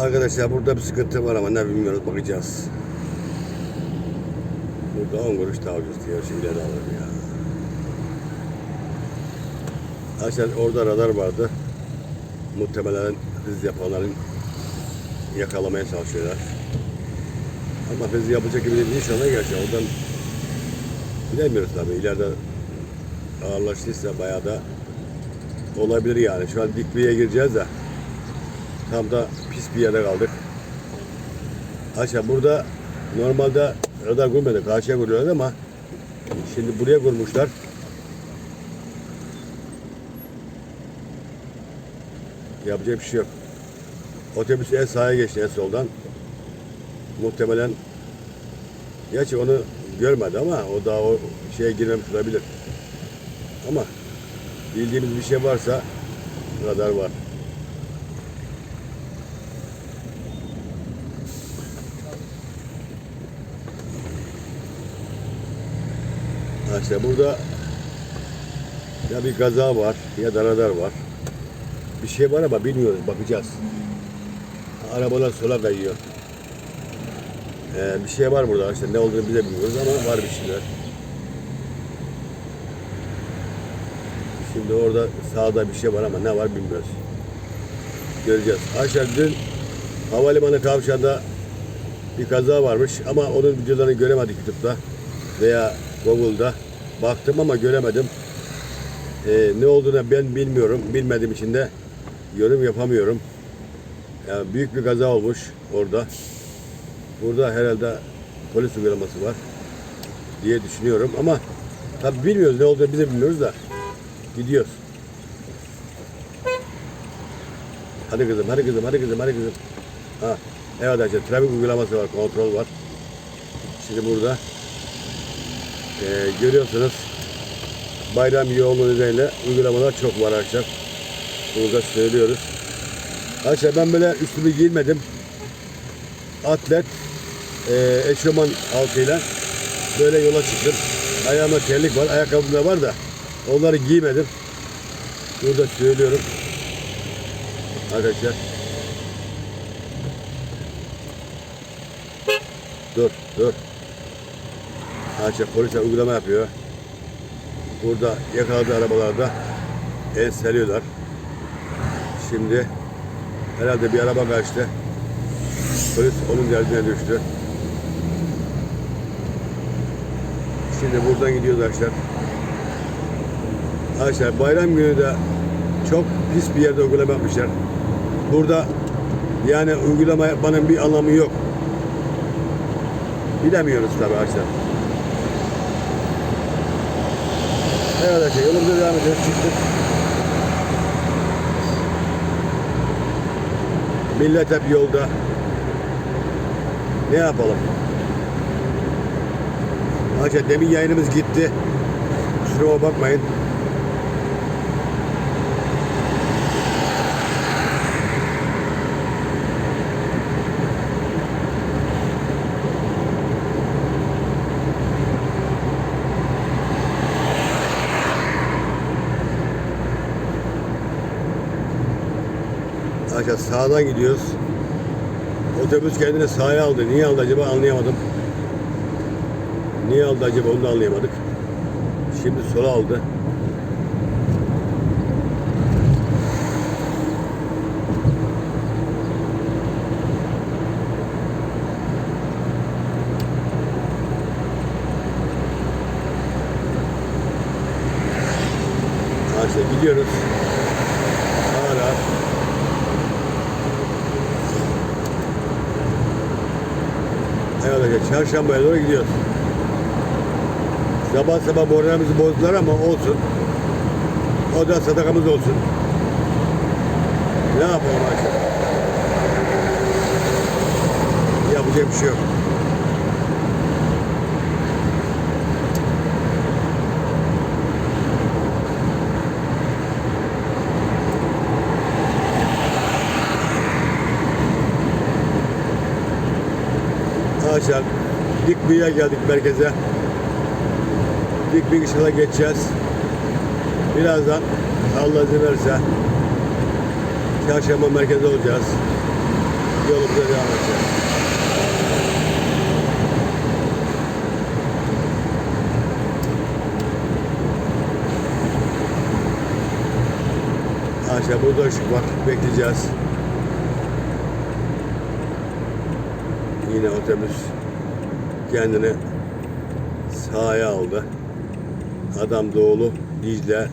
Arkadaşlar burada bir sıkıntı var ama ne bilmiyoruz bakacağız. Burada 10 kuruş daha ucuz diyor. Şimdi ileri alırım ya. Arkadaşlar orada radar vardı. Muhtemelen hız yapanların yakalamaya çalışıyorlar. Ama hız yapacak gibi değil inşallah gerçi oradan bilemiyoruz tabii. İleride ağırlaştıysa bayağı da olabilir yani. Şu an dikliğe gireceğiz de tam da pis bir yere kaldık. Aşağı burada normalde radar kurmadı. Karşıya kuruyorlar ama şimdi buraya kurmuşlar. Yapacak bir şey yok. Otobüs en sağa geçti en soldan. Muhtemelen Gerçi onu görmedi ama o daha o şeye girmemiş olabilir. Ama bildiğimiz bir şey varsa radar var. İşte burada ya bir kaza var ya da radar var. Bir şey var ama bilmiyoruz bakacağız. Arabalar sola kayıyor. Ee, bir şey var burada işte ne olduğunu biz de bilmiyoruz ama var bir şeyler. Şimdi orada sağda bir şey var ama ne var bilmiyoruz. Göreceğiz. Aşağı dün havalimanı kavşağında bir kaza varmış ama onun videolarını göremedik YouTube'da veya Google'da. Baktım ama göremedim. Ee, ne olduğunu ben bilmiyorum. Bilmediğim için de yorum yapamıyorum. Yani büyük bir kaza olmuş orada. Burada herhalde polis uygulaması var diye düşünüyorum ama tabi bilmiyoruz ne olduğunu biz de bilmiyoruz da gidiyoruz. Hadi kızım, hadi kızım, hadi kızım, hadi kızım. Ha, evet arkadaşlar trafik uygulaması var, kontrol var. Şimdi burada eee, görüyorsunuz bayram yoğunluğu nedeniyle uygulamalar çok var arkadaşlar. Burada söylüyoruz. Arkadaşlar ben böyle üstümü giymedim. Atlet eee eşofman altıyla böyle yola çıktım. Ayağıma terlik var, ayakkabım da var da onları giymedim. Burada söylüyorum. Arkadaşlar. Dur, dur. Arkadaşlar polisler uygulama yapıyor. Burada yakaladığı arabalarda enseliyorlar. Şimdi herhalde bir araba kaçtı. Polis onun derdine düştü. Şimdi buradan gidiyoruz arkadaşlar. Arkadaşlar bayram günü de çok pis bir yerde uygulama yapmışlar. Burada yani uygulama yapmanın bir anlamı yok. Bilemiyoruz tabii arkadaşlar. Evet arkadaşlar yolumuza devam ediyoruz. Çıktık. Millet hep yolda. Ne yapalım? Arkadaşlar demin yayınımız gitti. Kusura bakmayın. Arkadaşlar sağdan gidiyoruz. Otobüs kendini sağa aldı. Niye aldı acaba anlayamadım. Niye aldı acaba onu da anlayamadık. Şimdi sola aldı. Arkadaşlar gidiyoruz. Hala Evet arkadaşlar çarşambaya doğru gidiyoruz. Sabah sabah moralimizi bozdular ama olsun. O da sadakamız olsun. Ne yapalım arkadaşlar? Yapacak bir şey yok. Arkadaşlar Dikbi'ye geldik merkeze. Dikbi inşallah geçeceğiz. Birazdan Allah izin verirse çarşamba merkezde olacağız. Yolumuza devam edeceğiz. Aşağı burada ışık var. Bekleyeceğiz. Yine otobüs kendini sahaya aldı. Adam Doğulu, Dicle.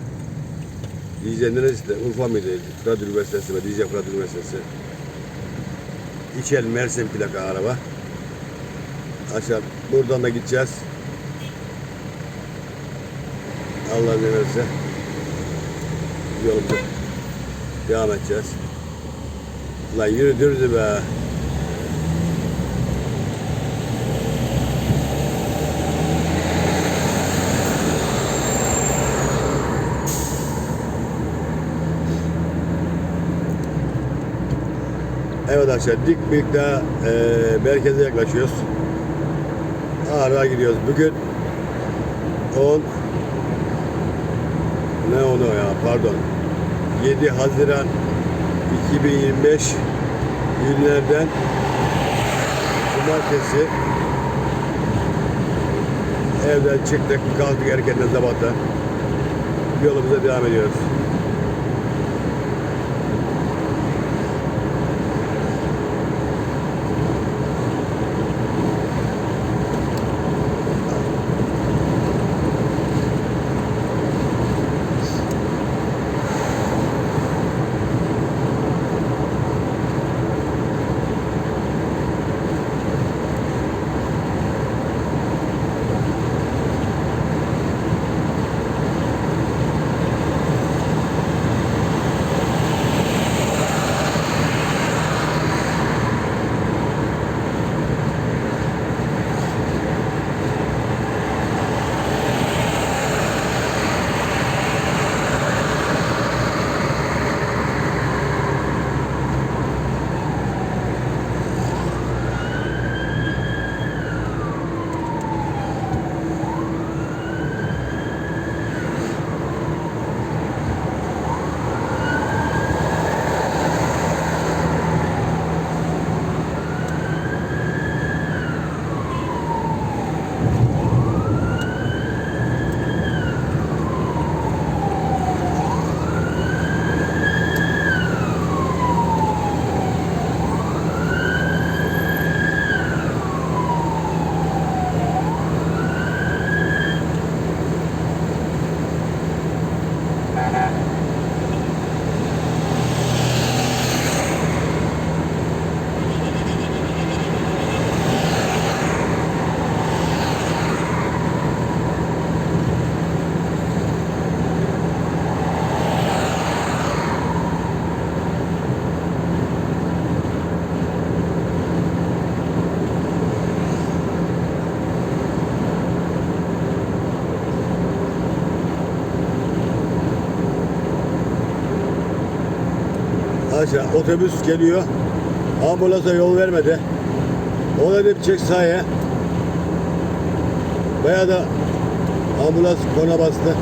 Dicle neresi de? Urfa mıydı? Fırat Üniversitesi ve Dicle Fırat Üniversitesi. İçel Mersin plaka araba. Aşağı buradan da gideceğiz. Allah ne verirse yolumuza devam edeceğiz. Lan yürü dürdü be. Evet arkadaşlar dik birlikte e, merkeze yaklaşıyoruz. Ağrı'ya gidiyoruz. Bugün 10 ne onu ya pardon 7 Haziran 2025 günlerden Cumartesi evden çıktık kalktık erkenden sabahtan yolumuza devam ediyoruz. Aşağı otobüs geliyor. Ambulansa yol vermedi. O da bir çek sahaya. Bayağı da ambulans kona bastı.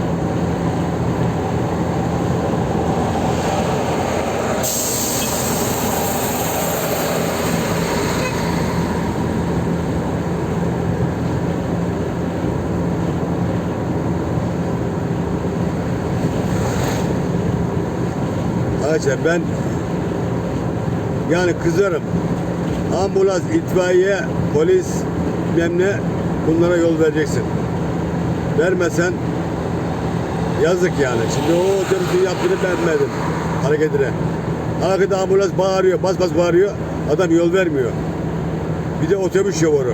Arkadaşlar ben yani kızarım. Ambulans, itfaiye, polis, bilmem ne bunlara yol vereceksin. Vermesen yazık yani. Şimdi o otobüsün yaptığını beğenmedim hareketine. Arkada ambulans bağırıyor, bas bas bağırıyor. Adam yol vermiyor. Bir de otobüs şoförü.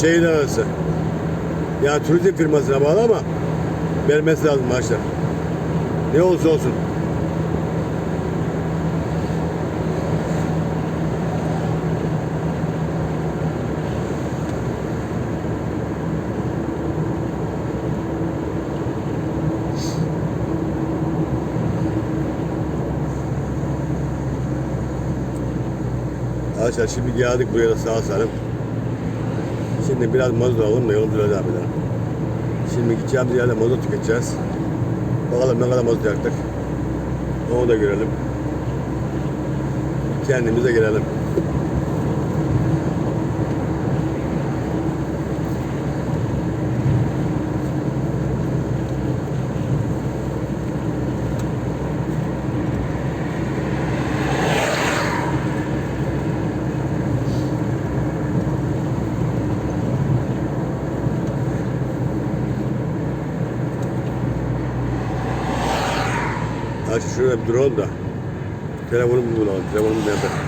Şehir arası. Yani turizm firmasına bağlı ama vermesi lazım maaşlar. Ne olursa olsun. Arkadaşlar şimdi geldik buraya da sağ salim. Şimdi biraz mazot alalım da yolculuğa devam edelim. Şimdi gideceğimiz yerde mazot tüketeceğiz. Bakalım ne kadar mazot yaktık. Onu da görelim. Kendimize gelelim. Şurada bir duralım da. Telefonumu bulalım. Telefonum nerede?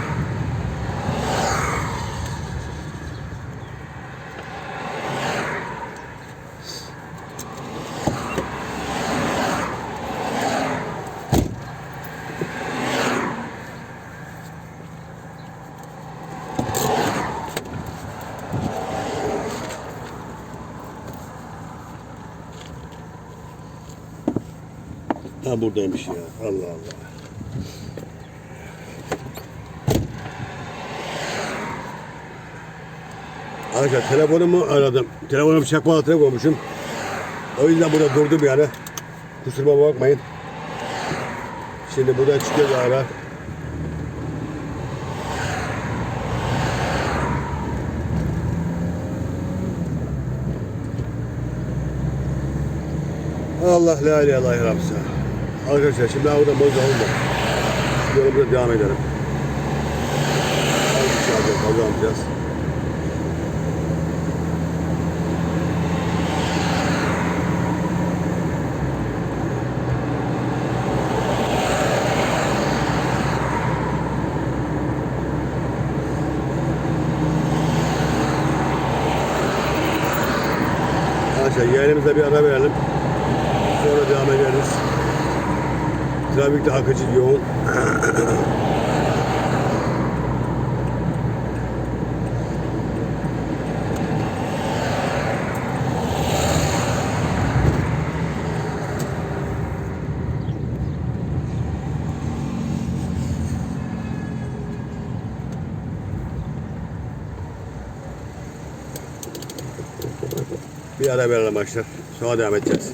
Ha buradaymış ya. Allah Allah. Arkadaşlar telefonumu aradım. Telefonumu çakma altına koymuşum. O yüzden burada durdum yani. Kusuruma bakmayın. Şimdi buradan çıkıyoruz ara. Allah la ilahe illallah Rabsa. Arkadaşlar şimdi ben buradan bozalım da. Yolumuza devam edelim. Az bir şey. Arkadaşlar yeğenimize bir ara verelim. Sonra devam ederiz. Trafikte akıcı yoğun. Verelim arkadaşlar. Sonra devam edeceğiz.